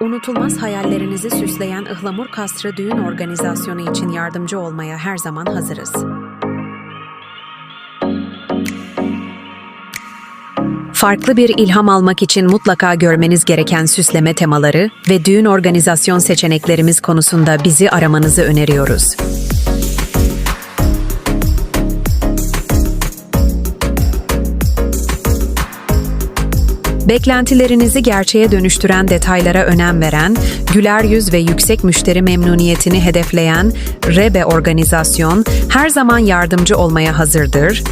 Unutulmaz hayallerinizi süsleyen Ihlamur Kasrı düğün organizasyonu için yardımcı olmaya her zaman hazırız. Farklı bir ilham almak için mutlaka görmeniz gereken süsleme temaları ve düğün organizasyon seçeneklerimiz konusunda bizi aramanızı öneriyoruz. Beklentilerinizi gerçeğe dönüştüren detaylara önem veren, güler yüz ve yüksek müşteri memnuniyetini hedefleyen Rebe Organizasyon her zaman yardımcı olmaya hazırdır